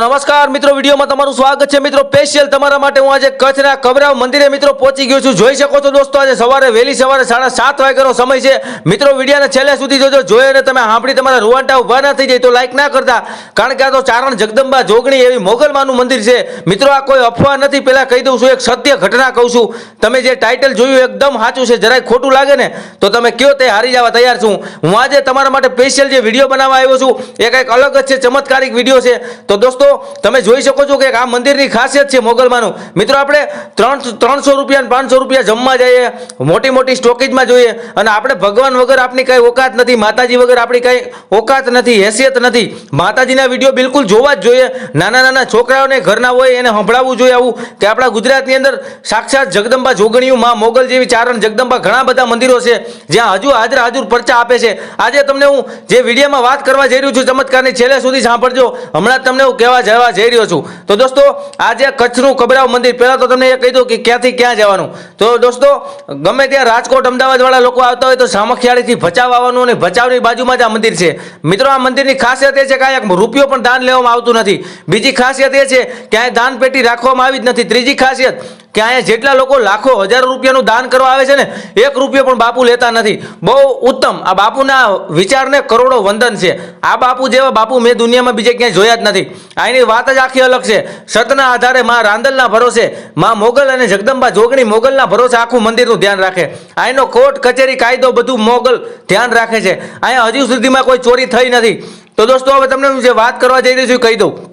નમસ્કાર મિત્રો, વિડીયોમાં તમારું સ્વાગત છે. મિત્રો સ્પેશિયલ તમારા માટે હું આજે કચ્છના કબરાવ મંદિરે મિત્રો પહોંચી ગયો છું. જોઈ શકો છો દોસ્તો, આજે સવારે વહેલી સવારે સાડા સાત વાગ્યાનો સમય છે. મિત્રો, વિડીયાને છેલ્લે સુધી જોજો. જોઈ અને તમે સાંભળી તમારા રૂવાંટા ઊભા ના થઈ જાય તો લાઈક ના કરતા. કારણ કે આ તો ચારણ જગદંબા જોગણી એવી મોગલમાનું મંદિર છે. મિત્રો, આ કોઈ અફવા નથી. પહેલાં કહી દઉં છું, એક સત્ય ઘટના કહું છું. તમે જે ટાઇટલ જોયું એકદમ સાચું છે. જરાય ખોટું લાગે ને, તો તમે કયો તે હારી જવા તૈયાર છું. હું આજે તમારા માટે સ્પેશિયલ જે વીડિયો બનાવવા આવ્યો છું, એ કંઈક અલગ જ છે, ચમત્કારિક વીડિયો છે. તો દોસ્તો તમે જોઈ શકો છો કે આ મંદિરની ખાસિયત છે મોગલમાંનું. મિત્રો, આપણે ત્રણ ત્રણસો રૂપિયા પાંચસો રૂપિયા જમવા જઈએ, મોટી મોટી સ્ટોકેજમાં જોઈએ, અને આપણે ભગવાન વગર આપણી કઈ ઓકાત નથી, માતાજી વગર આપણી કઈ ઓકાત નથી, હેસિયત નથી. માતાજીના વીડિયો બિલકુલ જોવા જ જોઈએ. નાના નાના છોકરાઓને ઘરના હોય એને સંભળાવવું જોઈએ આવું, કે આપણા ગુજરાતની અંદર સાક્ષાત જગદંબા જોગણીયું માં મોગલ જેવી ચારણ જગદંબા ઘણા બધા મંદિરો છે, જ્યાં હજુ હાજર હાજર પરચા આપે છે. આજે તમને હું જે વિડીયોમાં વાત કરવા જઈ રહ્યું છું ચમત્કારની, છેલ્લે સુધી સાંભળજો. હમણાં તમને હું કહેવા જવા જઈ રહ્યો છું. તો દોસ્તો, આજે કચ્છનું કબરાવ મંદિર, પહેલા તો તમને એ કહી દઉં કે ક્યાંથી ક્યાં જવાનું. તો દોસ્તો, ગમે ત્યાં રાજકોટ, અમદાવાદવાળા લોકો આવતા હોય તો સામખિયાળીથી ભચાવ આવવાનું અને ભચાવની બાજુમાં જ આ મંદિર છે. મિત્રો, આ મંદિરની ખાસિયત એ છે કે આ એક રૂપિયો પણ દાન લેવામાં આવતું નથી. બીજી ખાસિયત એ છે કે અહીંયા દાન પેટી રાખવામાં આવી જ નથી. ત્રીજી ખાસિયત કે અહીંયા જેટલા લોકો લાખો, હજારો રૂપિયાનું દાન કરવા આવે છે ને, એક રૂપિયો પણ બાપુ લેતા નથી. બહુ ઉત્તમ. આ બાપુના વિચારને કરોડો વંદન છે. આ બાપુ જેવા બાપુ મેં દુનિયામાં બીજે ક્યાંય જોયા જ નથી. અહીંની વાત જ આખી અલગ છે. સતના આધારે માં રાંદલના ભરોસે, માં મોગલ અને જગદંબા જોગણી મોગલના ભરોસે આખું મંદિરનું ધ્યાન રાખે. અહીંનો કોર્ટ, કચેરી, કાયદો બધું મોગલ ધ્યાન રાખે છે. અહીંયા હજુ સુધીમાં કોઈ ચોરી થઈ નથી. તો દોસ્તો, હવે તમને હું જે વાત કરવા જઈ રહ્યો છું કહી દઉં.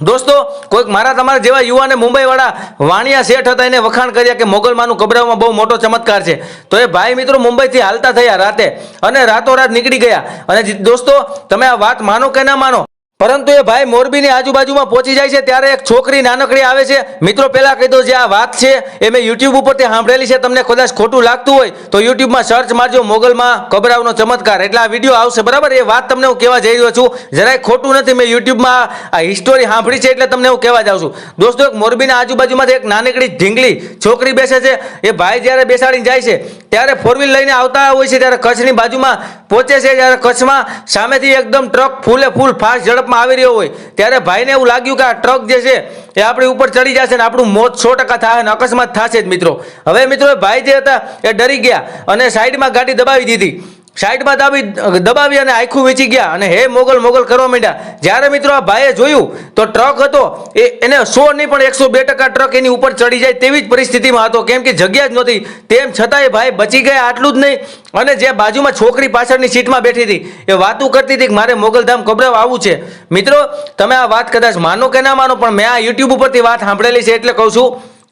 દોસ્તો, કોઈક મારા તમારા જેવા યુવાને મુંબઈવાળા વાણિયા શેઠ હતા, એને વખાણ કર્યા કે મોગલમાનું કબરામાં બહુ મોટો ચમત્કાર છે. તો એ ભાઈ મિત્રો મુંબઈથી હાલતા થયા રાતે અને રાતોરાત નીકળી ગયા. અને દોસ્તો, તમે આ વાત માનો કે ના માનો? પરંતુ એ ભાઈ મોરબીની આજુબાજુમાં પહોંચી જાય છે, ત્યારે એક છોકરી નાનકડી આવે છે. મિત્રો, પહેલા કહી દો જે આ વાત છે, એ મેં યુટ્યુબ ઉપરથી સાંભળેલી છે. તમને કદાચ ખોટું લાગતું હોય, તો યુટ્યુબમાં સર્ચ મારજો, મોગલમાં કબરાવનો ચમત્કાર. એટલે આ વીડિયો આવશે, બરાબર? એ વાત તમને હું કહેવા જઈ રહ્યો છું. જરાય ખોટું નથી, મેં યુટ્યુબમાં આ હિસ્ટોરી સાંભળી છે, એટલે તમને હું કહેવા જાઉં છું. દોસ્તો, એક મોરબીના આજુબાજુમાંથી એક નાનકડી ઢીંગલી છોકરી બેસે છે. એ ભાઈ જ્યારે બેસાડીને જાય છે, ત્યારે ફોર વ્હીલ લઈને આવતા હોય છે, ત્યારે કચ્છની બાજુમાં પહોંચે છે જ્યારે કચ્છમાં સામેથી એકદમ ટ્રક ફૂલે ફૂલ ફાસ્ટ ઝડપમાં આવી રહ્યો હોય, ત્યારે ભાઈને એવું લાગ્યું કે આ ટ્રક જે છે એ આપણી ઉપર ચડી જશે ને આપણું મોત સો ટકા થાય અને અકસ્માત થશે જ મિત્રો. હવે મિત્રો ભાઈ જે હતા એ ડરી ગયા અને સાઈડમાં ગાડી દબાવી દીધી. સાઈડમાં દાબી દબાવી અને આખું વેચી ગયા અને હે મોગલ મોગલ કરવા માંડ્યા. જ્યારે મિત્રો આ ભાઈએ જોયું તો ટ્રક હતો, એ એને સો નહીં પણ એકસો બે ટકા ટ્રક એની ઉપર ચડી જાય તેવી જ પરિસ્થિતિમાં હતો. કેમ કે જગ્યા જ નહોતી. તેમ છતાંય ભાઈ બચી ગયા આટલું જ નહીં. અને જે બાજુમાં છોકરી પાછળની સીટમાં બેઠી હતી, એ વાતું કરતી હતી કે મારે મોગલધામ કબરાવ આવવું છે. મિત્રો, તમે આ વાત કદાચ માનો કે ના માનો, પણ મેં આ યુટ્યુબ ઉપરથી વાત સાંભળેલી છે એટલે કહું છું.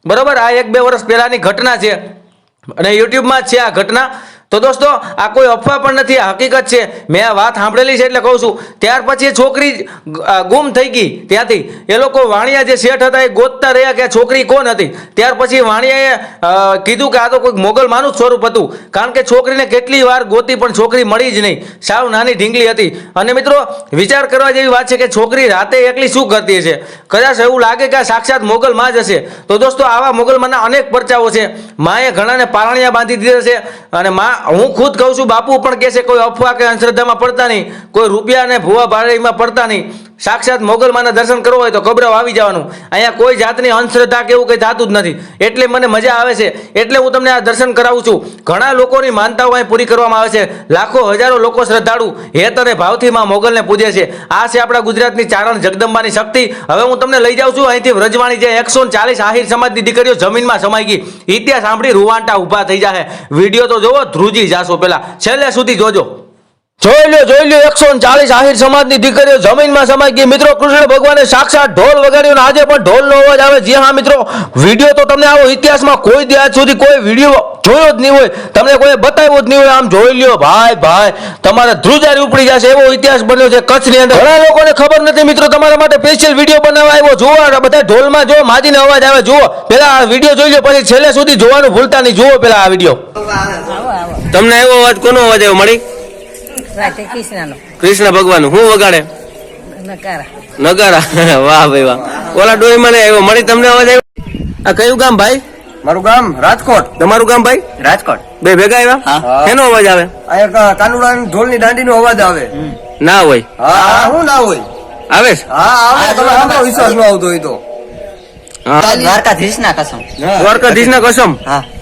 બરોબર? આ એક બે વર્ષ પહેલાંની ઘટના છે. અને યુટ્યુબમાં છે આ ઘટના. તો દોસ્તો, આ કોઈ અફવા પણ નથી, આ હકીકત છે. મેં આ વાત સાંભળેલી છે એટલે કહું છું. ત્યાર પછી એ છોકરી ગુમ થઈ ગઈ ત્યાંથી. એ લોકો વાણિયા જે શેઠ હતા એ ગોતતા રહ્યા કે આ છોકરી કોણ હતી. ત્યાર પછી વાણિયાએ કીધું કે આ તો કોઈક મોગલમાનું જ સ્વરૂપ હતું. કારણ કે છોકરીને કેટલી વાર ગોતી પણ છોકરી મળી જ નહીં. સાવ નાની ઢીંગલી હતી. અને મિત્રો, વિચાર કરવા જેવી વાત છે કે છોકરી રાતે એકલી શું કરતી હશે? કદાચ એવું લાગે કે આ સાક્ષાત મોગલ માં જ હશે. તો દોસ્તો, આવા મોગલમાંના અનેક પરચાઓ છે. માએ ઘણાને પારણિયા બાંધી દીધા છે. અને માં હું ખુદ કહું છું, બાપુ પણ કહે છે, કોઈ અફવા કે અંધશ્રદ્ધામાં પડતા નહીં, કોઈ રૂપિયા અને ભૂવા ભારેમાં પડતા નહીં. સાક્ષાત મોગલમાના દર્શન કરવો હોય તો કબરાવ આવી જવાનું. અહીંયા કોઈ જાતની અંધશ્રદ્ધા કે એવું કંઈ થતું જ નથી. એટલે મને મજા આવે છે. એટલે હું તમને આ દર્શન કરાવું છું. ઘણા લોકોની માનતાઓ અહીં પૂરી કરવામાં આવે છે. લાખો, હજારો લોકો શ્રદ્ધાળુ હેત અને ભાવથી માં મોગલને પૂજે છે. આ છે આપણા ગુજરાતની ચારણ જગદંબાની શક્તિ. હવે હું તમને લઈ જાઉં છું. અહીંથી વ્રજવાણી જે એકસો ચાલીસ આહિર સમાજની દીકરીઓ જમીનમાં સમાઈ ગઈ. ઇતિહાસ સાંભળી રૂવાંટા ઊભા થઈ જાય વીડિયો તો જોવો ધ્રુજી જાશો પેલા છેલ્લે સુધી જોજો. જોઈ લ્યો જોઈ લ્યો, એકસો ચાલીસ આહિર સમાજની દીકરીઓ જમીનમાં સમાઈ ગઈ. મિત્રો, કૃષ્ણ ભગવાને સાક્ષાત ઢોલ વગાડ્યો અને આજે પણ ઢોલનો અવાજ આવે. જી હા, મિત્રો, વીડિયો તો તમને આવો ઇતિહાસમાં કોઈ દિવસ સુધી કોઈ વીડિયો જોયો જ નહીં હોય. તમને કોઈ બતાવ્યો જ નહીં હોય. આમ જોઈ લ્યો, ભાઈ ભાઈ, તમારે ધ્રુજારી ઉપડી જશે એવો ઇતિહાસ બન્યો છે કચ્છની અંદર. ઘણા લોકોને ખબર નથી, મિત્રો, તમારા માટે સ્પેશિયલ વીડિયો બનાવવા આવ્યો. જુઓ બધા ઢોલમાં જો માજીનો અવાજ આવે. જુઓ, પેલા આ વીડિયો જોઈ લો પછી છેલ્લે સુધી જોવાનું ભૂલતા નહીં. જુઓ પેલા આ વીડિયો. તમને એવો અવાજ કોનો અવાજ આવ્યો? મળી? રાતે કૃષ્ણનો. કૃષ્ણ ભગવાન હું વગાડે? નગારા. વાહ ભાઈ વાહ. ઓલા ડોઈ મને આવ્યો મળી તમને અવાજ આવ્યો? આ કયું ગામ ભાઈ? મારું ગામ રાજકોટ. તમારું ગામ ભાઈ? રાજકોટ. બે ભેગા આવ્યા? એનો અવાજ આવે? કાનુડા ઢોલની દાંડી નો અવાજ આવે. ના હોય. હા હું ના હોય? આવે હા આવે તમે વિશ્વાસ નો આવતો હોય તો. દ્વારકાધીશ ના કસમ. દ્વારકાધીશ ના કસમ?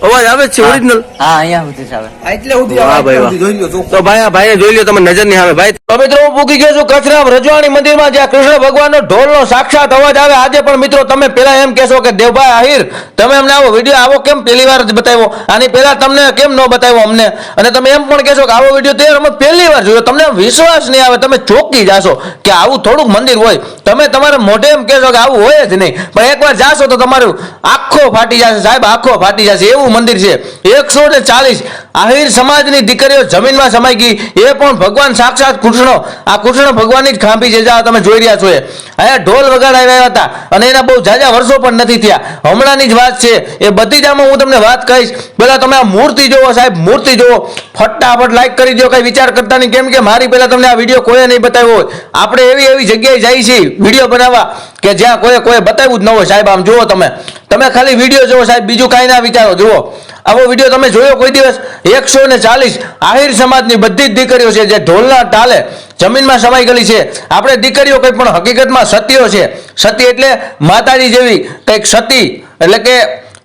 અવાજ આવે છે ઓરિજિનલ? હા અહીંયા સુધી આવે. એટલે સુધી આવે, ભાઈ એટલે સુધી જોઈ લો તો ભાઈ આ ભાઈને જોઈ લો તમે નજરની સામે ભાઈ તો મિત્રો હું પૂકી ગયો છું કચ્છના રજવાણી મંદિરમાં જ્યાં કૃષ્ણ ભગવાનનો ઢોલનો સાક્ષાત અવાજ આવે. આજે પણ મિત્રો તમે પેલા એમ કહેશો કે દેવભાઈ આહિર તમે અમને આવો વીડિયો આવો કેમ પહેલી વાર બતાવ્યો? આની પહેલા તમને કેમ ન બતાવ્યો અમને? અને તમે એમ પણ કહેશો કે આવો વીડિયો તે અમે પહેલી વાર જોયો. તમને વિશ્વાસ નહીં આવે તમે ચોકી જાશો કે આવું થોડુંક મંદિર હોય. તમે તમારે મોઢે એમ કહેશો કે આવું હોય જ નહીં. પણ એકવાર જાશો તો તમારું આખો ફાટી જશે. સાહેબ, આખો ફાટી જશે. એવું મંદિર છે. એકસો ને ચાલીસ આહિર સમાજની દીકરીઓ જમીનમાં સમાઈ ગઈ. એ પણ ભગવાન સાક્ષાત કૃષ્ણ. આ કૃષ્ણ ભગવાનની જ ખાંભી જ્યાં તમે જોઈ રહ્યા છો એ. અહીંયા ઢોલ વગાડાવ્યા હતા અને એના બહુ જાજા વર્ષો પણ નથી થયા. હમણાંની જ વાત છે. એ બધી જ હું તમને વાત કહીશ. પેલા તમે આ મૂર્તિ જોવો સાહેબ, મૂર્તિ જોવો ફટાફટ લાઈક કરી દો. કઈ વિચાર કરતા નહીં. કેમ કે મારી પહેલાં તમને આ વીડિયો કોઈએ નહીં બતાવ્યો હોય. આપણે એવી એવી જગ્યાએ જઈએ છીએ વીડિયો બનાવવા કે જ્યાં કોઈ કોઈ બતાવ્યું જ ન હોય. સાહેબ, આમ જુઓ તમે. તમે ખાલી વીડિયો જુઓ, સાહેબ. બીજું કાંઈ ના વિચારો. જુઓ. આવો વીડિયો તમે જોયો કોઈ દિવસ? એકસો ને ચાલીસ. આહિર સમાજની બધી જ દીકરીઓ છે જે ઢોલના તાલે જમીનમાં સમાઈ ગયેલી છે. આપણે દીકરીઓ કંઈ પણ હકીકતમાં સતીઓ છે. સતી એટલે માતાજી જેવી કંઈક સતી, એટલે કે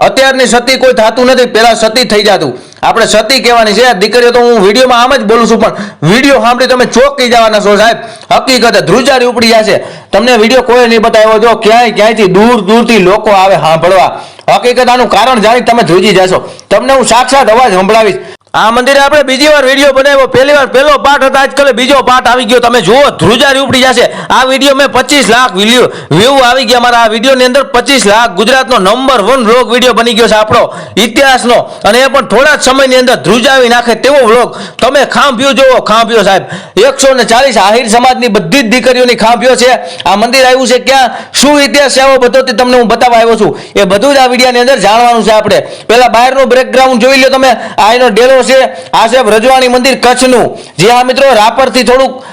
અત્યારની સતી કોઈ થતું નથી પહેલા સતી થઈ જતું. આપણે સતી કહેવાની છે દીકરીઓ તો હું વિડીયોમાં આમ જ બોલું છું, પણ વીડિયો સાંભળી તમે ચોકી જવાના છો સાહેબ. હકીકતે ધ્રુજારી ઉપડી જશે. તમને વીડિયો કોઈ નહીં બતાવ્યો, જો ક્યાંય, ક્યાંયથી દૂર, દૂરથી લોકો આવે સાંભળવા. હકીકત આનું કારણ જાણી તમે ધ્રુજી જશો. તમને હું સાક્ષાત અવાજ સંભળાવીશ. આ મંદિરે આપણે બીજી વાર વીડિયો બનાવ્યો. પહેલી વાર પહેલો પાઠ હતો. આજકાલ બીજો પાઠ આવી ગયો. તમે જુઓ, ધ્રુજારી ઉપડી જશે. આ વીડિયો મેં પચીસ લાખ વ્યૂ આવી ગયા મારા. આ વિડીયોની અંદર પચીસ લાખ ગુજરાતનો નંબર વન વ્લોગ વીડિયો બની ગયો છે આપણો. ઇતિહાસનો. અને એ પણ થોડા જ સમયની અંદર ધ્રુજાવી નાખે તેવો વ્લોગ તમે ખાંભ્યો જોવો ખાંભ્યો સાહેબ, એકસો ને ચાલીસ આહિર સમાજની બધી જ દીકરીઓની ખાંભ્યો છે. આ મંદિર આવ્યું છે ક્યાં? શું ઇતિહાસ છે આવો બધો તે તમને હું બતાવવા આવ્યો છું. એ બધું જ આ વિડીયોની અંદર જાણવાનું છે આપણે. પહેલા બહારનું બેકગ્રાઉન્ડ જોઈ લો તમે. આ એનો ડેલો છે. આ છે રજવાણી મંદિર કચ્છનું. જે આ મિત્રો રાપરથી થોડુંક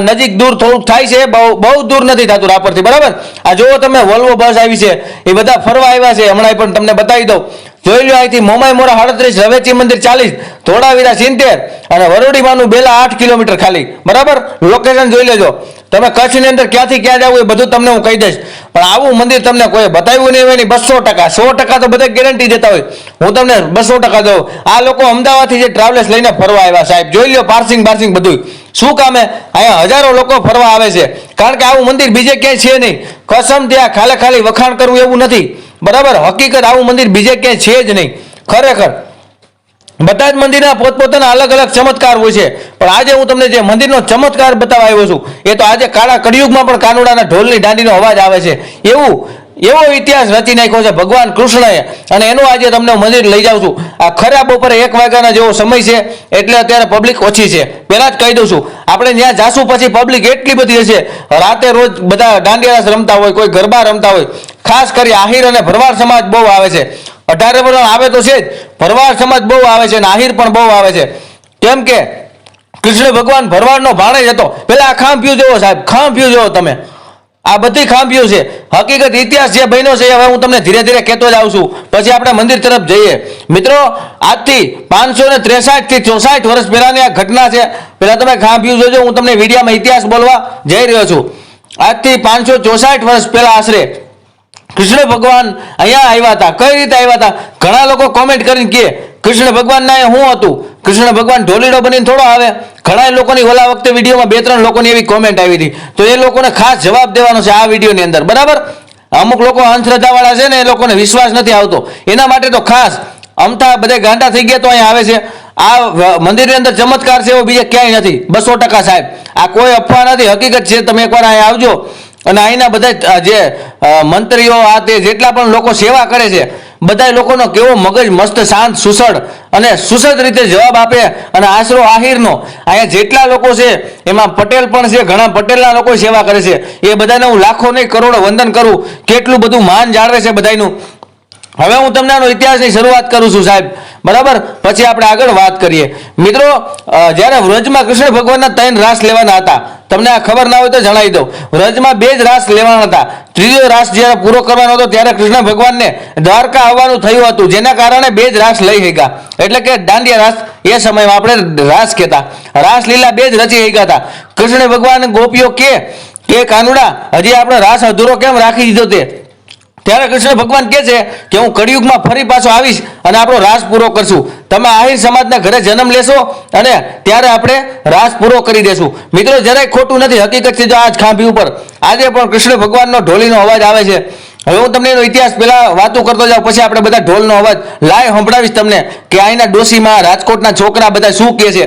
નજીક દૂર થોડુંક થાય છે. બહુ બહુ દૂર નથી થતું રાપરથી. બરાબર? આ જુઓ તમે વોલ્વો બસ આવી છે. એ બધા ફરવા આવ્યા છે. હમણાં પણ તમને બતાવી દઉં. જોઈ લો અહીંથી મોમાઈ મોરા સાડત્રીસ રવેચી મંદિર ચાલીસ, ધોળાવીરા સિત્તેર અને વરુડીમાંનું બેલા આઠ કિલોમીટર ખાલી. બરાબર? લોકેશન જોઈ લેજો. તમે કચ્છની અંદર ક્યાંથી ક્યાં જવું એ બધું તમને હું કહી દઈશ. પણ આવું મંદિર તમને કોઈ બતાવ્યું નહીં હોય ને બસો ટકા. સો ટકા તો બધા ગેરંટી દેતા હોય. હું તમને બસો ટકા દઉં આ લોકો અમદાવાદથી જે ટ્રાવેલ્સ લઈને ફરવા આવ્યા સાહેબ. જોઈ લો પાર્સિંગ પાર્સિંગ બધું શું કામે? અહીંયા હજારો લોકો ફરવા આવે છે. કારણ કે આવું મંદિર બીજે ક્યાંય છે નહીં. કસમ ત્યાં ખાલે ખાલી વખાણ કરવું એવું નથી. બરાબર? હકીકત આવું મંદિર બીજે ક્યાંય છે જ નહીં. ખરેખર. બધા જ મંદિરના પોતપોતાના અલગ અલગ ચમત્કાર હોય છે. પણ આજે હું તમને જે મંદિરનો ચમત્કાર બતાવવા આવ્યો છું, એ તો આજે કાળા કળિયુગમાં પણ કાનુડાના ઢોલની દાંડીનો અવાજ આવે છે. એવું એવો ઇતિહાસ રચી નાખ્યો છે ભગવાન કૃષ્ણએ. અને એનું આજે તમને મંદિર લઈ જાઉં છું. આ ખરા બપોરે એક વાગ્યાના જેવો સમય છે, એટલે અત્યારે પબ્લિક ઓછી છે. પહેલાં જ કહી દઉં છું, આપણે ત્યાં જાશું પછી પબ્લિક એટલી બધી હશે. રાતે રોજ બધા દાંડિયા રમતા હોય, કોઈ ગરબા રમતા હોય. ખાસ કરી આહિર અને ભરવાડ સમાજ બહુ આવે છે. અઢારે વર્ષ આવે તો છે જ, ભરવાડ સમાજ બહુ આવે છે અને આહિર પણ બહુ આવે છે. કેમ કે કૃષ્ણ ભગવાન ભરવાડનો ભાણેજ હતો. પેલા આ ખાંભ્યું જોવો સાહેબ, ખાંભ્યું જોવો તમે. આ બધી ખાંભીઓ છે. હકીકત ઇતિહાસ જે બન્યો છે હવે હું તમને ધીરે ધીરે કહેતો જ આવું છું. પછી આપણે મંદિર તરફ જઈએ. મિત્રો, આજથી પાંચસો ને ત્રેસાઠથી ચોસાઠ વર્ષ પહેલાની આ ઘટના છે. પેલા તમે ખાંભીઓ જોજો, હું તમને વિડીયામાં ઇતિહાસ બોલવા જઈ રહ્યો છું. આજથી પાંચસો ચોસાઠ વર્ષ પહેલા આશરે કૃષ્ણ ભગવાન અહીંયા આવ્યા હતા. કઈ રીતે આવ્યા હતા? ઘણા લોકો કોમેન્ટ કરીને કહે કૃષ્ણ ભગવાનના એ શું હતું? કૃષ્ણ ભગવાન ઢોલીડો બનીને થોડો આવે. ઘણા લોકોની ઓલા વખતે વિડીયોમાં બે ત્રણ લોકોની એવી કોમેન્ટ આવી હતી. તો એ લોકોને ખાસ જવાબ દેવાનો છે આ વિડીયોની અંદર. બરાબર? અમુક લોકો અંધશ્રદ્ધાવાળા છે ને એ લોકોને વિશ્વાસ નથી આવતો. એના માટે તો ખાસ અમથા બધે ગાંડા થઈ ગયા તો અહીંયા આવે છે. આ મંદિરની અંદર ચમત્કાર છે એવો બીજે ક્યાંય નથી. બસો ટકા સાહેબ. આ કોઈ અફવા નથી. હકીકત છે. તમે એકવાર અહીંયા આવજો. અને અહીંના બધા જ, મંત્રીઓ આ તે જેટલા પણ લોકો સેવા કરે છે બધા લોકોનો કેવો મગજ મસ્ત શાંત સુસળ અને સુસદ રીતે જવાબ આપે અને આશરો આહિરનો. અહીંયા જેટલા લોકો છે એમાં પટેલ પણ છે ઘણા પટેલના લોકો સેવા કરે છે. એ બધાને હું લાખો નહીં કરોડો વંદન કરું. કેટલું બધું માન જાળવે છે બધાનું હવે હું તમને આનો ઇતિહાસની શરૂઆત કરું છું સાહેબ. બરાબર? પછી આપણે આગળ વાત કરીએ. મિત્રો જ્યારે વ્રજમાં કૃષ્ણ ભગવાનના ત્રણ રાસ લેવાના હતા, તમને આ ખબર ના હોય તો જણાવી દઉં. વ્રજમાં બે જ રાસ લેવાના હતા. ત્રીજો રાસ જ્યારે પૂરો કરવાનો હતો, ત્યારે કૃષ્ણ ભગવાનને દ્વારકા આવવાનું થયું હતું. જેના કારણે બે જ રાસ લઈ ગયા એટલે કે દાંડિયા રાસ, એ સમયમાં આપણે રાસ કહેતા. રાસ લીલા બે જ રચી ગયા હતા. કૃષ્ણ ભગવાન ગોપીઓ કે કે કાનુડા, હજી આપણે રાસ અધૂરો કેમ રાખી દીધો તે? ત્યારે કૃષ્ણ ભગવાન કહે છે કે હું કળિયુગમાં ફરી પાછો આવીશ અને આપણો રાસ પૂરો કરશું. તમે આહિર સમાજના ઘરે જન્મ લેશો અને ત્યારે આપણે રાસ પૂરો કરી દેશું. મિત્રો, જરાય ખોટું નથી. હકીકત છે જો આજ ખાંભી ઉપર. આજે પણ કૃષ્ણ ભગવાનનો ઢોલીનો અવાજ આવે છે. હવે હું તમને એનો ઇતિહાસ પહેલા વાતો કરતો જાઉં, પછી આપણે બધા ઢોલનો અવાજ લાય, સંભળાવીશ તમને કે અહીંના ડોસીમાં રાજકોટના છોકરા બધા શું કહે છે.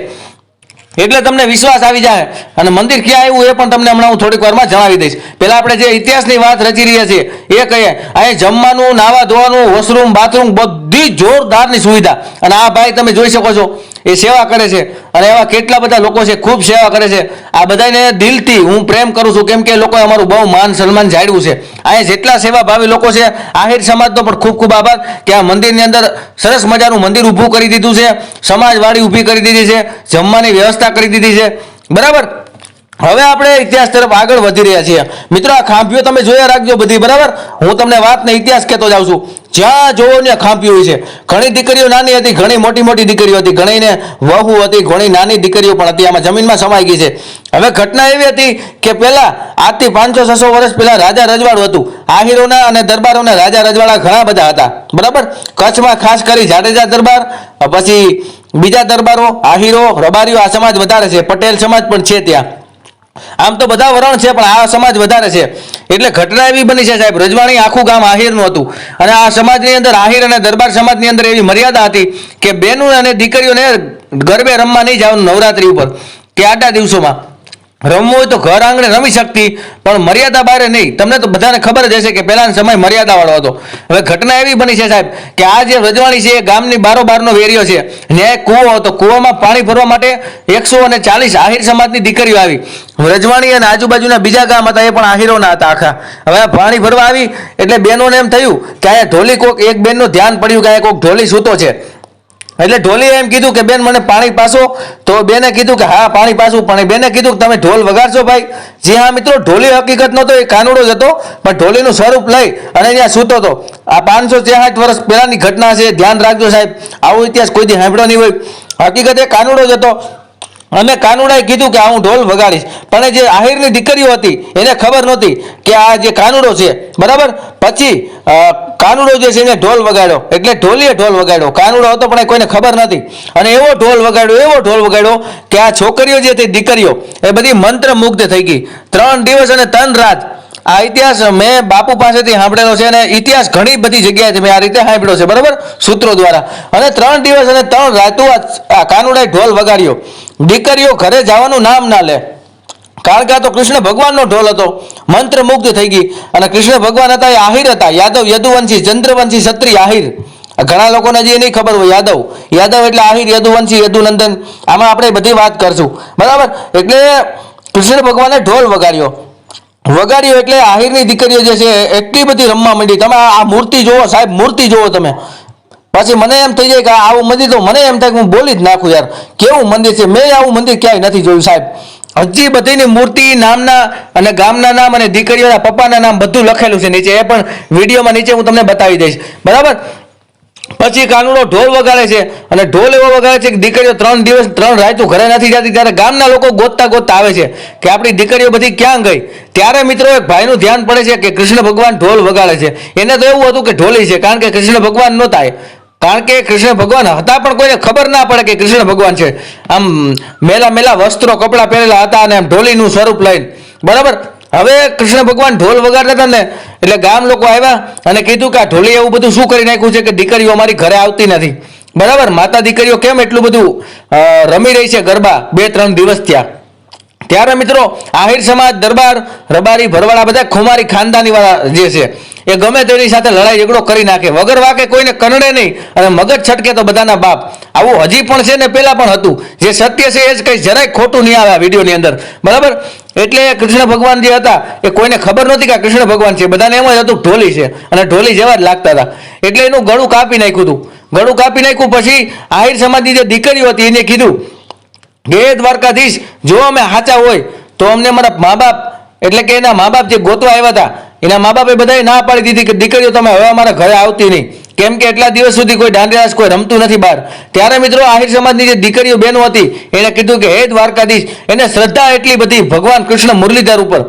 એટલે તમને વિશ્વાસ આવી જાય. અને મંદિર ક્યાં આવ્યું એ પણ તમને હમણાં હું થોડીક વારમાં જણાવી દઈશ. પહેલા આપણે જે ઇતિહાસની વાત રચી રહ્યા છીએ, એ કહીએ. અહીં જમવાનું, નાવા ધોવાનું વોશરૂમ બાથરૂમ બધી જોરદારની સુવિધા. અને આ ભાઈ તમે જોઈ શકો છો એ સેવા કરે છે. અને એવા કેટલા બધા લોકો છે, ખૂબ સેવા કરે છે. આ બધાને દિલથી હું પ્રેમ કરું છું, કેમ કે લોકોએ અમારું બહુ માન સન્માન જાળવ્યું છે. અહીંયા જેટલા સેવાભાવી લોકો છે, આહિર સમાજનો પણ ખૂબ ખૂબ આભાર કે આ મંદિરની અંદર સરસ મજાનું મંદિર ઊભું કરી દીધું છે સમાજવાડી ઊભી કરી દીધી છે, જમવાની વ્યવસ્થા કરી દીધી છે. બરાબર? હવે આપણે ઇતિહાસ તરફ આગળ વધી રહ્યા છીએ. મિત્રો, આ ખાંભીઓ તમે જોયા રાખજો બધી, બરાબર? હું તમને વાતને ઇતિહાસ કહેતો જાઉં છું. જ્યાં જોવો ને ખાંભીઓ છે. ઘણી દીકરીઓ નાની હતી, ઘણી મોટી મોટી દીકરીઓ હતી, ઘણીને વહુ હતી, ઘણી નાની દીકરીઓ પણ હતી. આમાં જમીનમાં સમાઈ ગઈ છે. હવે ઘટના એવી હતી કે પહેલા આજથી પાંચસો, છસો વર્ષ પહેલા રાજા રજવાડું હતું. આહિરોના અને દરબારોના રાજા રજવાડા ઘણા બધા હતા. બરાબર? કચ્છમાં ખાસ કરી જાડેજા દરબાર, પછી બીજા દરબારો, આહિરો, રબારીઓ, આ સમાજ વધારે છે. પટેલ સમાજ પણ છે ત્યાં. આમ તો બધા વરણ છે, પણ આ સમાજ વધારે છે. એટલે ઘટના એવી બની છે સાહેબ, રજવાણી આખું ગામ આહિરનું હતું. અને આ સમાજની અંદર આહિર અને દરબાર સમાજની અંદર એવી મર્યાદા હતી કે બહેનો અને દીકરીઓને ગરબે રમવા નહીં જવાનું નવરાત્રી ઉપર. કે આટલા દિવસોમાં. રમવું હોય તો ઘર આંગણે રમી શકતી, પણ મર્યાદા બારે નહીં. તમને તો બધાને ખબર જ હશે કે પહેલાનો સમય મર્યાદાવાળો હતો. હવે ઘટના એવી બની છે સાહેબ કે આ જે રજવાણી છે એ ગામની બારોબારનો વેરિયો છે. ને એક કૂવો હતો. કૂવામાં પાણી ભરવા માટે એકસો અને ચાલીસ આહિર સમાજની દીકરીઓ આવી. રજવાણી અને આજુબાજુના બીજા ગામ હતા, એ પણ આહિરોના હતા આખા. હવે પાણી ભરવા આવી એટલે બહેનોને એમ થયું કે અહીંયા ઢોલી કોક એક બેનનું ધ્યાન પડ્યું કે અહીંયા કોક ઢોલી સૂતો છે. એટલે ઢોલીએ એમ કીધું કે, બેન, મને પાણી પાસો તો બેને કીધું કે, હા, પાણી પાસું પણ બેને કીધું કે, તમે ઢોલ વગાડશો ભાઈ. જી હા, મિત્રો, ઢોલી હકીકત નહોતો, એ કાનુડો જ હતો, પણ ઢોલીનું સ્વરૂપ લઈ અને ત્યાં સૂતો હતો. આ પાંચસો છેસાઠ વર્ષ પહેલાની ઘટના છે, ધ્યાન રાખજો સાહેબ. આવો ઇતિહાસ કોઈ દી સાંભળ્યો નહીં હોય. હકીકત એ કાનુડો જ હતો. અને કાનુડાએ કીધું કે હું ઢોલ વગાડીશ. પણ જે આહિરની દીકરીઓ હતી, એને ખબર નહોતી કે આ જે કાનુડો છે, બરાબર? પછી કાનુડો જે છે એને ઢોલ વગાડ્યો. એટલે ઢોલીએ ઢોલ વગાડ્યો. કાનુડો હતો, પણ કોઈને ખબર નથી અને એવો ઢોલ વગાડ્યો, એવો ઢોલ વગાડ્યો કે આ છોકરીઓ જે હતી, દીકરીઓ, એ બધી મંત્રમુગ્ધ થઈ ગઈ. ત્રણ દિવસ અને ત્રણ રાત આ ઇતિહાસ મેં બાપુ પાસેથી સાંભળેલો છે અને ઇતિહાસ ઘણી બધી જગ્યાએથી મેં આ રીતે સાંભળ્યો છે, બરાબર? સૂત્રો દ્વારા. અને ત્રણ દિવસ અને ત્રણ રાતો આ કાનુડાએ ઢોલ વગાડ્યો. દીકરીઓ ઘરે જવાનું નામ ના લે. કારણ કે આ તો કૃષ્ણ ભગવાનનો ઢોલ હતો. મંત્ર મુગ્ધ થઈ ગઈ. અને કૃષ્ણ ભગવાન હતા એ આહિર હતા. યાદવ યદુવંશી, ચંદ્રવંશી ક્ષત્રિય આહિર. ઘણા લોકોને હજી નહીં ખબર હોય યાદવ. યાદવ એટલે આહિર, યદુવંશી, યદુનંદન. આમાં આપણે બધી વાત કરશું. બરાબર? એટલે કૃષ્ણ ભગવાને ઢોલ વગાડ્યો. વગાડ્યો એટલે આહિરની દીકરીઓ જે છે, એટલી બધી રમવા માંડી. તમે આ મૂર્તિ જોવો સાહેબ, મૂર્તિ જોવો તમે. પછી મને એમ થઈ જાય કે આવું મંદિર તો મને એમ થાય કે હું બોલી જ નાખું યાર. કેવું મંદિર છે? મેં આવું મંદિર ક્યાંય નથી જોયું સાહેબ. હજી બધીની મૂર્તિ નામના અને ગામના નામ અને દીકરીઓના પપ્પાના નામ બધું લખેલું છે નીચે. એ પણ વિડીયોમાં નીચે હું તમને બતાવી દઈશ. બરાબર? પછી કાનુડો ઢોલ વગાડે છે અને ઢોલ એવો વગાડે છે કે દીકરીઓ ત્રણ દિવસ ત્રણ રાયતું ઘરે નથી જતી, ત્યારે ગામના લોકો ગોતતા ગોતતા આવે છે કે આપણી દીકરીઓ બધી ક્યાં ગઈ? ત્યારે મિત્રો એક ભાઈનું ધ્યાન પડે છે કે કૃષ્ણ ભગવાન ઢોલ વગાડે છે. એને તો એવું હતું કે ઢોલી છે, કારણ કે કૃષ્ણ ભગવાન નહોતા. કારણ કે કૃષ્ણ ભગવાન હતા પણ કોઈને ખબર ના પડે કે કૃષ્ણ ભગવાન છે. આમ મેલા મેલા વસ્ત્રો કપડાં પહેરેલા હતા અને આમ ઢોલીનું સ્વરૂપ લઈને. બરાબર? હવે કૃષ્ણ ભગવાન ઢોલ વગાડતા હતા ને, એટલે ગામ લોકો આવ્યા અને કીધું કે આ ઢોલી એવું બધું શું કરી નાખ્યું છે કે દીકરીઓ અમારી ઘરે આવતી નથી. બરાબર? માતા દીકરીઓ કેમ એટલું બધું રમી રહી છે ગરબા? બે, ત્રણ દિવસ ત્યાં. ત્યારે મિત્રો, આહિર સમાજ, દરબાર, રબારી, ભરવાડા બધા ખુમારી ખાનદાની વાળા જે છે, એ ગમે તેની સાથે લડાઈ ઝઘડો કરી નાખે. વગર વાકે કોઈને કનડે નહીં અને મગજ છટકે તો બધાના બાપ. આવું હજી પણ છે ને પેલા પણ હતું. જે સત્ય છે એ જ કઈ જરાય ખોટું નહીં આવે આ વિડીયોની અંદર. બરાબર? એટલે કૃષ્ણ ભગવાન જે હતા, એ કોઈને ખબર નહોતી કે કૃષ્ણ ભગવાન છે. બધાને એમ જ હતું ઢોલી છે. અને ઢોલી જેવા જ લાગતા હતા. એટલે એનું ગળું કાપી નાખ્યું હતું. ગળું કાપી નાખ્યું પછી આહિર સમાજની જે દીકરીઓ હતી, એને કીધું હે દ્વારકાધીશ, જો અમે સાચા હોય, તો અમને મારા મા બાપ એટલે કે એના મા બાપ જે ગોતવા આવ્યા હતા, એના મા બાપે બધાએ ના પાડી દીધી કે દીકરીઓ, તમે હવે અમારા ઘરે આવતી નહીં. કેમ કે એટલા દિવસ સુધી કોઈ દાંડિયાસ કોઈ રમતું નથી બહાર. ત્યારે મિત્રો આહિર સમાજની જે દીકરીઓ બહેનો હતી, એને કીધું કે, હે દ્વારકાધીશ, એને શ્રદ્ધા એટલી બધી ભગવાન કૃષ્ણ મુરલીધર ઉપર.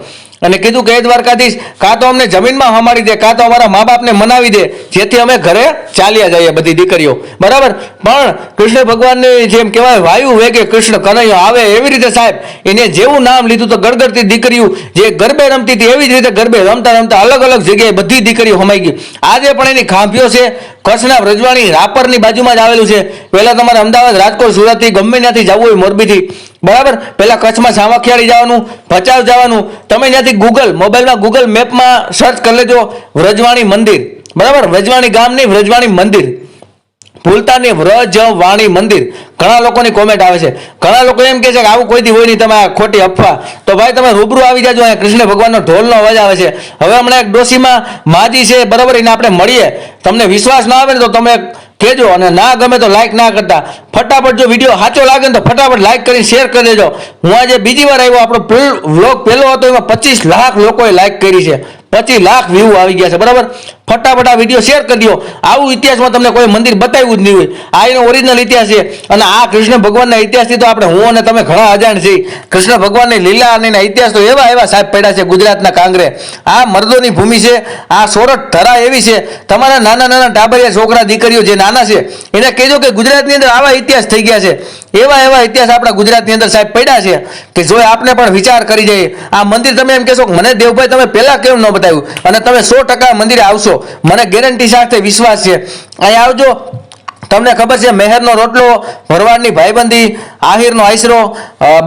અને કીધું કે દ્વારકાધીશ, કાં તો અમને જમીનમાં હમાડી દે, કાં તો અમારા મા બાપને મનાવી દે, જેથી અમે ઘરે ચાલ્યા જઈએ બધી દીકરીઓ. બરાબર? પણ કૃષ્ણ ભગવાનની જેમ કહેવાય, વાયુ વેગે કૃષ્ણ કનૈયો આવે. એવી રીતે સાહેબ, એને જેવું નામ લીધું તો ગડગડતી દીકરીઓ, જે ગરબે રમતી હતી, એવી જ રીતે ગરબે રમતા રમતા અલગ અલગ જગ્યાએ બધી દીકરીઓ હમાઈ ગઈ. આજે પણ એની ખાંભીઓ છે કચ્છના વ્રજવાણી રાપરની બાજુમાં જ આવેલું છે. પહેલાં તમારે અમદાવાદ, રાજકોટ, સુરતથી ગમે ત્યાંથી જવું હોય મોરબીથી. બરાબર? પહેલાં કચ્છમાં સામાખિયાળી જવાનું, ભચાઉ જવાનું. તમે ત્યાંથી ગૂગલ મોબાઈલમાં ગૂગલ મેપમાં સર્ચ કરી લેજો, વ્રજવાણી મંદિર. બરાબર? વ્રજવાણી ગામ નહીં વ્રજવાણી મંદિર. ભૂલતા નહીં વ્રજવાણી મંદિર. ઘણા લોકોની કોમેન્ટ આવે છે. ઘણા લોકો એમ કે છે કે આવું કોઈથી હોય નહીં, તમે ખોટી અફવા. તો ભાઈ તમે રૂબરૂ આવી જાજો અહીંયા. કૃષ્ણ ભગવાનનો ઢોલનો અવાજ આવે છે. હવે હમણાં એક ડોશીમાં માજી છે, બરાબર, એને આપણે મળીએ. તમને વિશ્વાસ ના આવે ને તો તમે કહેજો અને ના ગમે તો લાઈક ના કરતા. ફટાફટ જો વીડિયો સાચો લાગે ને તો ફટાફટ લાઈક કરીને શેર કરી દેજો. હું આજે બીજી વાર આવ્યો, આપણો વ્લોગ પહેલો હતો, એમાં પચીસ લાખ લોકોએ લાઈક કરી છે. પચીસ લાખ વ્યૂ આવી ગયા છે, બરાબર? ફટાફટ આ વીડિયો શેર કરી દો. આવું ઇતિહાસમાં તમને કોઈ મંદિર બતાવ્યું જ નહીં હોય. આ એનો ઓરિજિનલ ઇતિહાસ છે. અને આ કૃષ્ણ ભગવાનના ઇતિહાસથી તો આપણે હું અને તમે ઘણા અજાણ છીએ. કૃષ્ણ ભગવાનની લીલા અને એના ઇતિહાસ તો એવા એવા સાહેબ પડ્યા છે ગુજરાતના કાંગરે. આ મર્દોની ભૂમિ છે. આ સોરઠ ધરા એવી છે. તમારા નાના નાના ટાબરિયા છોકરા દીકરીઓ જે નાના છે, એને કહેજો કે ગુજરાતની અંદર આવા ઇતિહાસ થઈ ગયા છે. એવા એવા ઇતિહાસ આપણા ગુજરાતની અંદર સાહેબ પડ્યા છે કે જો આપણે પણ વિચાર કરી જઈએ આ મંદિર તમે એમ કહેશો મને દેવભાઈ તમે પહેલા કેમ ન બતાવ્યું. અને તમે સો ટકા મંદિરે આવશો. મને ગેરંટી સાથે વિશ્વાસ છે. અહીંયા આવજો. તમને ખબર છે, મહેરનો રોટલો, ભરવાડની ભાઈબંધી, આહિરનો આશરો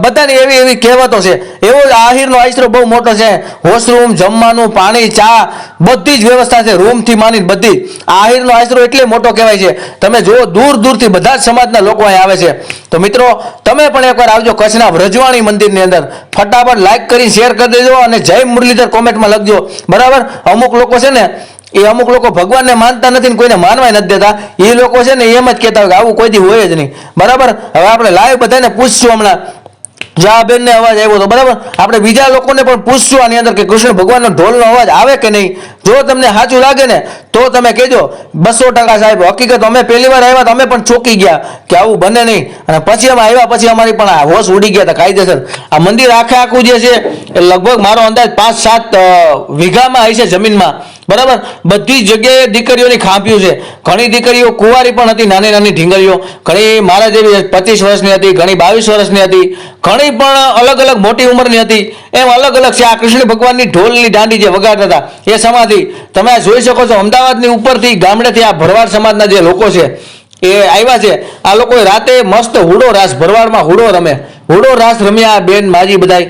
બધાની એવી એવી કહેવતો છે. એવો જ આહિરનો આશરો બહુ મોટો છે. વોશરૂમ, જમવાનું, પાણી, ચા, બધી જ વ્યવસ્થા છે રૂમથી માંડીને બધી. આહિરનો આશરો એટલે મોટો કહેવાય છે. તમે જુઓ, દૂર દૂરથી બધા જ સમાજના લોકો અહીં આવે છે. તો મિત્રો, તમે પણ એકવાર આવજો કચ્છના વ્રજવાણી મંદિરની અંદર. ફટાફટ લાઈક કરી શેર કરી દેજો અને જય મુરલીધર કોમેન્ટમાં લખજો. બરાબર? અમુક લોકો છે ને એ અમુક લોકો ભગવાનને માનતા નથી ને કોઈને માનવાય નથી દેતા. એ લોકો છે ને એમ જ કહેતા હોય કે આવું કોઈથી હોય જ નહીં. બરાબર? હવે આપણે લાઈવ બધાને પૂછશું હમણાં. જો આ અવાજ આવ્યો તો બરાબર? આપણે બીજા લોકોને પણ પૂછશું આની અંદર કે કૃષ્ણ ભગવાનનો ઢોલનો અવાજ આવે કે નહીં? જો તમને સાચું લાગે ને, તો તમે કહેજો, બસો ટકા સાહેબ, હકીકત અમે પહેલી વાર આવ્યા તો અમે પણ ચોકી ગયા કે આવું બને નહીં. અને પછી અમે આવ્યા પછી અમારી પણ હોશ ઉડી ગયા હતા, કાયદેસર. આ મંદિર આખે આખું જે છે, એ લગભગ મારો અંદાજ પાંચ, સાત વીઘામાં હશે જમીનમાં. બરાબર? બધી જગ્યાએ દીકરીઓની ખાંપ્યું છે. ઘણી દીકરીઓ કુંવારી પણ હતી નાની નાની ઢીંગરીઓ ઘણી મારા જેવી પચીસ વર્ષની હતી, ઘણી બાવીસ વર્ષની હતી. ઘણી પણ અલગ અલગ મોટી ઉંમરની હતી, એમ અલગ અલગ છે. આ કૃષ્ણ ભગવાનની ઢોલની દાંડી જે વગાડતા હતા, એ સમાધિ. તમે જોઈ શકો છો, અમદાવાદની ઉપરથી ગામડેથી આ ભરવાડ સમાજના જે લોકો છે, એ આવ્યા છે. આ લોકોએ રાતે મસ્ત હુડો રાસ, ભરવાડમાં હુડો રમે. હુડો રાસ રમ્યા બેન માજી બધાય.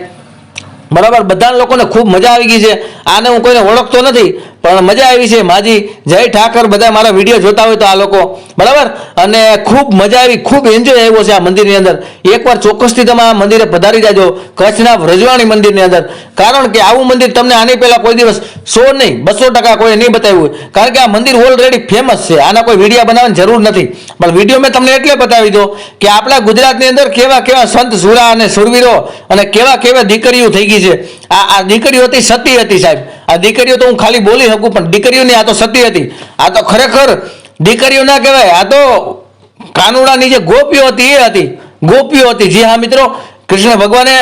બરાબર બધા લોકોને ખૂબ મજા આવી ગઈ છે. આને હું કોઈને ઓળખતો નથી પણ મજા આવી છે. માજી જય ઠાકર, બધા મારા વીડિયો જોતા હોય તો આ લોકો. બરાબર? અને ખૂબ મજા આવી, ખૂબ એન્જોય આવ્યો છે આ મંદિરની અંદર. એકવાર ચોક્કસથી તમે આ મંદિરે પધારી જાજો, કચ્છના વ્રજવાણી મંદિરની અંદર. કારણ કે આવું મંદિર તમને આની પહેલાં કોઈ દિવસ સો નહીં, બસો ટકા કોઈ નહીં બતાવ્યું કારણ કે આ મંદિર ઓલરેડી ફેમસ છે. આના કોઈ વીડિયો બનાવવાની જરૂર નથી. પણ વીડિયો મેં તમને એટલે બતાવી દો કે આપણા ગુજરાતની અંદર કેવા કેવા સંત સુરા અને સુરવીરો અને કેવા કેવા દીકરીઓ થઈ ગઈ છે. આ આ દીકરીઓ હતી, સતી હતી સાહેબ. આ દીકરીઓ તો હું ખાલી બોલી શકું, પણ દીકરીઓની આ તો સતી હતી. આ તો ખરેખર દીકરીઓ ના કહેવાય. આ તો કાનુડાની જે ગોપીઓ હતી, એ હતી. ગોપીઓ હતી. જી હા, મિત્રો, કૃષ્ણ ભગવાને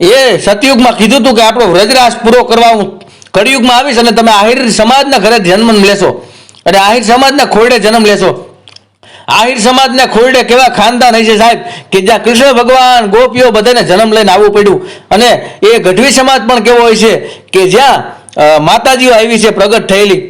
એ સતયુગમાં કીધું હતું કે આપણો વ્રજરાસ પૂરો કરવા હું કળિયુગમાં આવીશ અને તમે આહિર સમાજના ઘરે જન્મ લેશો. અને આહિર સમાજના ખોરડે જન્મ લેશો. આહિર સમાજને ખોરડે કેવા ખાનદાન છે સાહેબ કે જ્યાં કૃષ્ણ ભગવાન ગોપીઓ બધાને જન્મ લઈને આવવું પડ્યું? અને એ ગઢવી સમાજ પણ કેવો હોય છે કે જ્યાં માતાજીઓ આવી છે પ્રગટ થયેલી.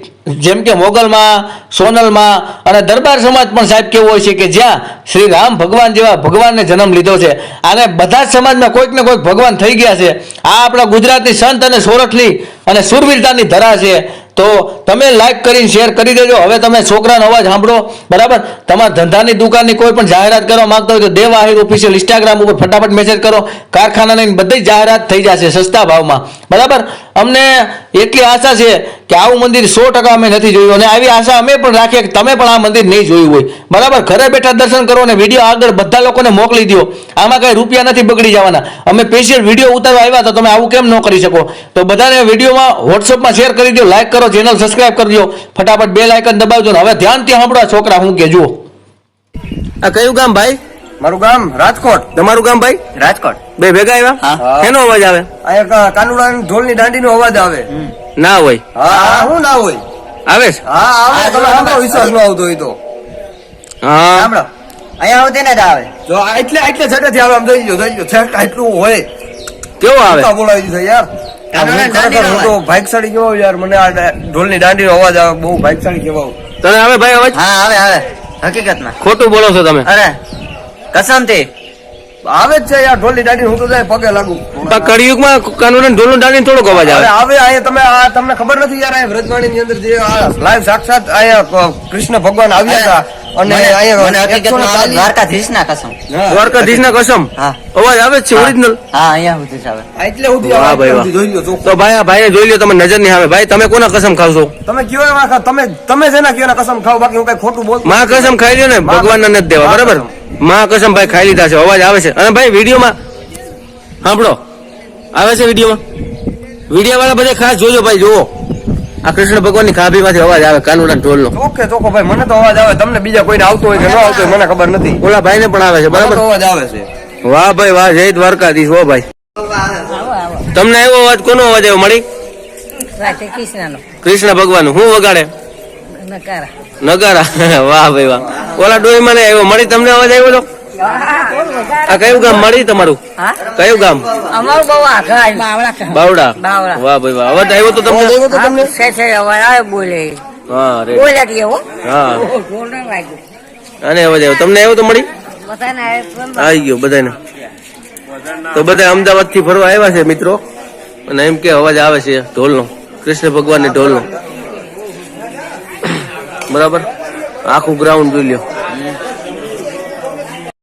જેમ કે મોગલમાં, સોનલમાં અને દરબાર સમાજ પણ સાહેબ કેવો હોય છે કે જ્યાં શ્રી રામ ભગવાન જેવા ભગવાનને જન્મ લીધો છે. અને બધા જ સમાજમાં કોઈક ને કોઈક ભગવાન થઈ ગયા છે. આ આપણા ગુજરાતની સંત અને સોરઠની અને સુરવીરતાની ધરા છે. તો તમે લાઈક કરીને શેર કરી દેજો. હવે તમે છોકરાનો અવાજ સાંભળો. બરાબર? તમારા ધંધાની દુકાનની કોઈ પણ જાહેરાત કરવા માંગતા હોય તો દેવ આહિર ઓફિશિયલ ઇન્સ્ટાગ્રામ ઉપર ફટાફટ મેસેજ કરો. કારખાનાની બધી જાહેરાત થઈ જશે સસ્તા ભાવમાં. બરાબર? અમને એટલી આશા છે કે આવું મંદિર સો ટકા અમે નથી જોયું. અને આવી આશા અમે પણ રાખીએ કે તમે પણ આ મંદિર નહીં જોયું હોય. બરાબર? ઘરે બેઠા દર્શન કરો અને વીડિયો આગળ બધા લોકોને મોકલી દો આમાં કઈ રૂપિયા નથી બગડી જવાના. અમે સ્પેશિયલ વીડિયો ઉતારવા આવ્યા તો તમે આવું કેમ ન કરી શકો? તો બધાને વિડીયોમાં વોટ્સઅપમાં શેર કરી દો લાઈક કરો ચેનલ સબસ્ક્રાઇબ કરી દો ફટાફટ બે લાઇકન દબાવજો હવે ધ્યાનથી સાંભળો આ છોકરા હું કે જુઓ. આ કયું ગામ ભાઈ? મારું ગામ રાજકોટ. તમારું ગામ ભાઈ? રાજકોટ. બે ભેગા આવ્યા? એનો અવાજ આવે? અહીંયા કાનુડા દાંડી નો અવાજ આવે. ના હોય. હા હું ના હોય? આવે છે? હા આવે તમે સાંભળો વિશ્વાસ નો આવતો હોય તો. હા. સાંભળો. અહીંયા આવતી ને જ આવે. જો એટલે એટલે છેટેથી આવે આમ જોઈ જોઈ જો છેક એટલું હોય. કેવો આવે? બોલાવી દીધો યાર? આ હું યાર? મને આ અવાજ આવે બહુ તને આવે ભાઈ અવાજ? હા આવે આવે. હકીકતમાં. ખોટું બોલો છો તમે. અરે કસમથી આવે જ છે યાર ઢોલની દાંડી હું તો જાય પગે લાગુ. પણ કળિયુગમાં કાનૂન ઢોલનું ડાળી થોડો અવાજ આવે. આવે અહીંયા તમે આ તમને ખબર નથી યાર અહીંયા વ્રજવાણી ની અંદર જે લાઈવ સાક્ષાત અહીંયા કૃષ્ણ ભગવાન આવ્યા હતા અને મને મને અહીંયા હકીકતમાં આવે 140 દ્વારકાધીશ ના કસમ. હા. દ્વારકાધીશ ના કસમ અવાજ આવે છે ઓરિજિનલ હા અહીંયા સુધી આવે. એટલે ભાઈ જોઈ લો. તો ભાઈ આ જોઈ લ્યો તમે નજરની આવે. ભાઈ તમે કોના કસમ ખાવશો તમે કયો એમાં તમે તમે જેના કયો કસમ ખાવ? બાકી હું કઈ ખોટું બોલતો માં કસમ ખાઈ લ્યો ને ભગવાન નથી દેવા બરાબર. માં કસમ ભાઈ ખાઈ લીધા છે અવાજ આવે છે. અને ભાઈ વિડીયોમાં સાંભળો. આવે છે વિડીયોમાં? વીડિયો વાળા બધા ખાસ જોજો ભાઈ જુઓ. આ કૃષ્ણ ભગવાનની ખાભી માંથી અવાજ આવે કાનુડા ઢોલ નો ઓકે ચોખ્ખો ભાઈ મને તો અવાજ આવે તમને બીજા કોઈને આવતો હોય કે ન આવતો હોય મને ખબર નથી. ઓલા ભાઈ ને પણ આવે છે બરાબર? અવાજ આવે છે. વાહ ભાઈ વાહ જય દ્વારકાધીશ હો ભાઈ. તમને એવો અવાજ કોનો અવાજ આવ્યો મળી? કૃષ્ણ ભગવાન શું વગાડે? નગારા? વાહ ભાઈ વાહ. ઓલા ડોઈ મને આવ્યો. મળી તમને અવાજ આવ્યો તો? આ કયું ગામ? મળી તમારું? કયું ગામ? અમારું બહુ આગળ બાવડા બાવડા. વાહ ભાઈ વાહ. અવાજ આવ્યો તો તમને? છે છે. બોલે. હા રે. બોલે અને અવાજ આવ્યો. તમને આવ્યો તો મળી? આવી ગયો બધાને. તો બધા અમદાવાદથી ફરવા આવ્યા છે મિત્રો. અને એમ કે અવાજ આવે છે ઢોલનો. કૃષ્ણ ભગવાનની ઢોલનો. બરાબર? આખું ગ્રાઉન્ડ જોઈ લ્યો.